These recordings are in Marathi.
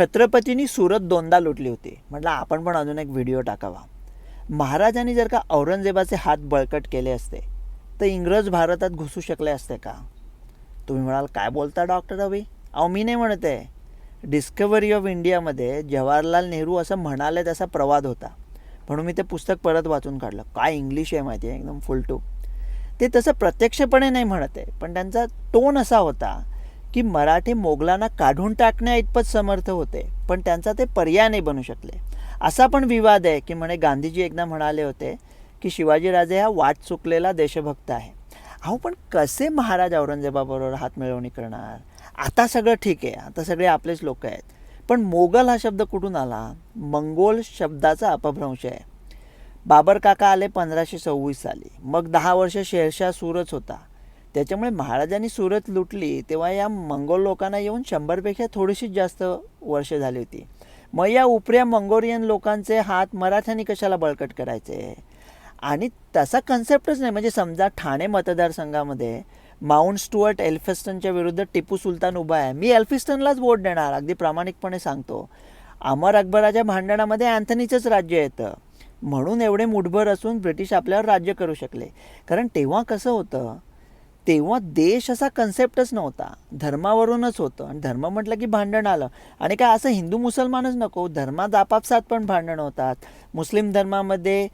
छत्रपतींनी सुरत दोनदा लुटली होती. म्हटलं आपण पण अजून एक व्हिडिओ टाकावा. महाराजांनी जर का औरंगजेबाचे हात बळकट केले असते तर इंग्रज भारतात घुसू शकले असते का? तुम्ही म्हणाल काय बोलता डॉक्टर अभि? अहो मी नाही म्हणत आहे. डिस्कवरी ऑफ इंडियामध्ये जवाहरलाल नेहरू असं म्हणाले तसा प्रवाद होता. म्हणून मी ते पुस्तक परत वाचून काढलं. काय इंग्लिश आहे माहिती आहे? एकदम फुल टू ते तसं प्रत्यक्षपणे नाही म्हणत आहे पण त्यांचा टोन असा होता. की मराठी मोगलांना काढून टाकण्या इतपत समर्थ होते पण त्यांचा ते पर्याय नाही बनू शकले. असा पण विवाद आहे की म्हणे गांधीजी एकदा म्हणाले होते की शिवाजीराजे हा वाट चुकलेला देशभक्त आहे. अहो पण कसे महाराज औरंगजेबाबरोबर हात मिळवणी करणार? आता सगळं ठीक आहे आता सगळे आपलेच लोक आहेत. पण मोगल हा शब्द कुठून आला? मंगोल शब्दाचा अपभ्रंश आहे. बाबर काका आले पंधराशे सव्वीस साली. मग दहा वर्ष शेरशाह सूरच होता. त्याच्यामुळे महाराजांनी सुरत लुटली तेव्हा या मंगोल लोकांना येऊन शंभरपेक्षा थोडीशीच जास्त वर्ष झाली होती. मग या उपऱ्या मंगोरियन लोकांचे हात मराठ्यांनी कशाला बळकट करायचे? आणि तसा कन्सेप्टच नाही म्हणजे समजा ठाणे मतदारसंघामध्ये माउंट स्टुअर्ट एल्फिस्टनच्या विरुद्ध टिपू सुलतान उभा आहे. मी एल्फिस्टनलाच वोट देणार अगदी प्रामाणिकपणे सांगतो. अमर अकबराच्या भांडणामध्ये अँथनीचंच राज्य येतं. म्हणून एवढे मुठभर असून ब्रिटिश आपल्यावर राज्य करू शकले. कारण तेव्हा कसं होतं तेव्हा देश असा कन्सेप्टच नव्हता. धर्मावरूनच होतं. आणि धर्म म्हटलं की भांडण आलं. आणि काय असं हिंदू मुसलमानच नको. धर्मात आपापसात पण भांडण होतात. मुस्लिम धर्मामध्ये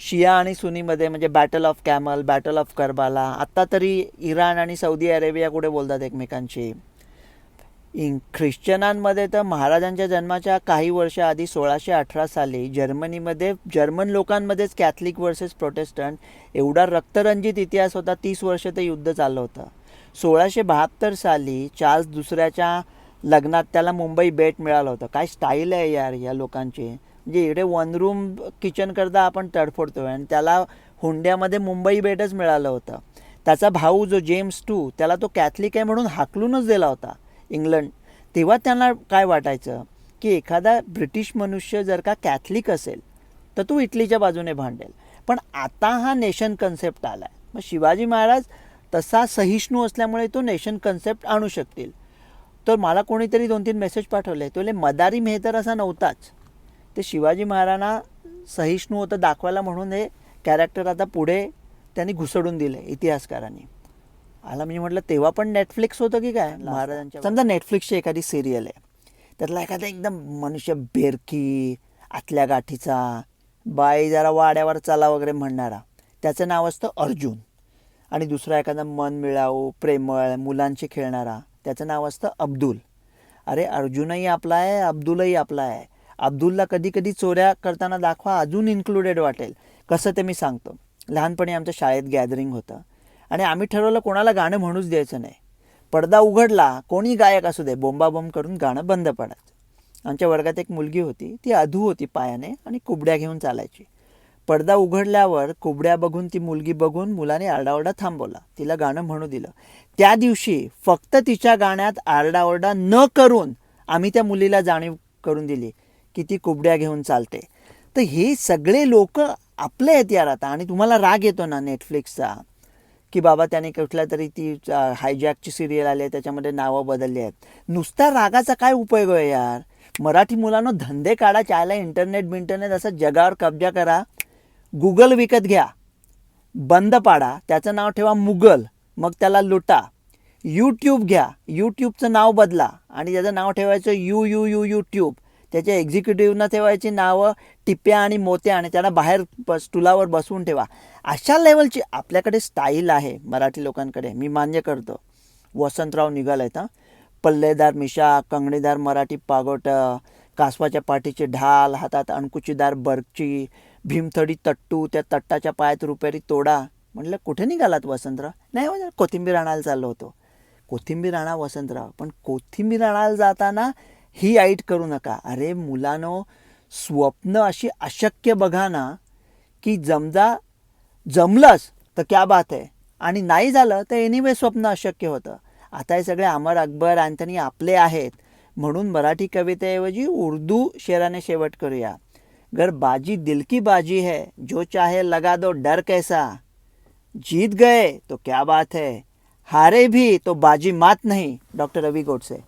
शिया आणि सुनीमध्ये म्हणजे battle of camel battle of Karbala आत्ता तरी इराण आणि सौदी अरेबिया कुठे बोलतात एकमेकांशी? इन ख्रिश्चनांमध्ये तर महाराजांच्या जन्माच्या काही वर्षाआधी सोळाशे अठरा साली जर्मनीमध्ये जर्मन लोकांमध्येच कॅथलिक वर्सेस प्रोटेस्टंट एवढा रक्तरंजित इतिहास होता तीस वर्ष ते युद्ध चाललं होतं. सोळाशे बहात्तर साली चार्ल्स दुसऱ्याच्या लग्नात त्याला मुंबई बेट मिळालं होतं. काय स्टाईल आहे यार या लोकांची. म्हणजे इकडे वन रूम किचनकरता आपण आपण तडफोडतोय आणि त्याला हुंड्यामध्ये मुंबई बेटच मिळालं होतं. त्याचा भाऊ जो जेम्स टू त्याला तो कॅथलिक आहे म्हणून हाकलूनच दिला होता. इंग्लंड. तेव्हा त्यांना काय वाटायचं? की एखादा ब्रिटिश मनुष्य जर का कॅथलिक असेल तर तो इटलीच्या बाजूने भांडेल. पण आता हा नेशन कन्सेप्ट आला आहे मग शिवाजी महाराज तसा सहिष्णू असल्यामुळे तो नेशन कन्सेप्ट आणू शकतील. तर मला कोणीतरी दोन तीन मेसेज पाठवले. तो बोलले, मदारी मेहतर असा नव्हताच. ते शिवाजी महाराजांना सहिष्णू होतं दाखवायला म्हणून हे कॅरेक्टर आता पुढे त्यांनी घुसडून दिले इतिहासकारांनी. आला मी म्हटलं तेव्हा पण नेटफ्लिक्स होतं की काय? महाराजांच्या समजा नेटफ्लिक्सची एखादी सिरियल आहे. त्यातला एखादा एकदम मनुष्य बेरकी आतल्या गाठीचा बाई जरा वाड्यावर चला वगैरे म्हणणारा त्याचं नाव असतं अर्जुन. आणि दुसरा एखादा मन मिळावू प्रेमळ मुलांशी खेळणारा त्याचं नाव असतं अब्दुल. अरे अर्जुनही आपला आहे अब्दुलही आपला आहे. अब्दुलला कधी कधी चोऱ्या करताना दाखवा अजून इन्क्लुडेड वाटेल. कसं ते मी सांगतो. लहानपणी आमच्या शाळेत गॅदरिंग होतं. आणि आम्ही ठरवलं कोणाला गाणं म्हणूच द्यायचं नाही. पडदा उघडला कोणी गायक असू दे बोंबाबोंब करून गाणं बंद पडायचं आमच्या वर्गात एक मुलगी होती ती अधू होती पायाने आणि कुबड्या घेऊन चालायची. पडदा उघडल्यावर कुबड्या बघून ती मुलगी बघून मुलाने आरडाओरडा थांबवला. तिला गाणं म्हणू दिलं. त्या दिवशी फक्त तिच्या गाण्यात आरडाओरडा न करून आम्ही त्या मुलीला जाणीव करून दिली की ती कुबड्या घेऊन चालते. तर हे सगळे लोक आपले आहेत यार आता आणि तुम्हाला राग येतो ना नेटफ्लिक्सचा की बाबा त्याने कुठल्या तरी ती हायजॅकची सिरियल आली आहे त्याच्यामध्ये नावं बदलली आहेत. नुसत्या रागाचा काय उपयोग आहे यार? मराठी मुलांना धंदे काढा चायला इंटरनेट बिंटरनेट असं जगावर कब्जा करा. गुगल विकत घ्या. बंद पाडा. त्याचं नाव ठेवा मुगल. मग त्याला लुटा. यूट्यूब घ्या. यूट्यूबचं नाव बदला. आणि त्याचं नाव ठेवायचं यू यू यू यूट्यूब त्याच्या एक्झिक्युटिव्हनं ठेवायची नावं टिप्या आणि मोत्या आणि त्यांना बाहेर बस स्टुलावर बसवून ठेवा. अशा लेवलची आपल्याकडे स्टाईल आहे मराठी लोकांकडे. मी मान्य करतो. वसंतराव निघाल आहेत हां. पल्लेदार मिशा कंगणीदार मराठी पागोट कासवाच्या पाठीचे ढाल हातात अणकुचीदार बर्ची भीमथडी तट्टू त्या तट्टाच्या पायात रुपेरी तोडा. म्हटलं कुठे निघालात वसंतराव? नाही म्हणजे कोथिंबीर आणायला चाललो होतो. कोथिंबीर आणा वसंतराव. पण कोथिंबीर आणायला जाताना ही आईट करू नका. अरे मुलानो स्वप्न अशी अशक्य बघा ना की जमजा जमलंच तर क्या बात आहे आणि नाही झालं तर एनिवे स्वप्न अशक्य होतं. आता हे सगळे अमर अकबर अँथनी आपले आहेत. म्हणून मराठी कवितेऐवजी उर्दू शेराने शेवट करूया. गर बाजी दिल की बाजी है जो चाहे लगा दो डर कैसा. जीत गए तो क्या बात है. हारे भी तो बाजी मात नहीं डॉक्टर रवि गोडसे.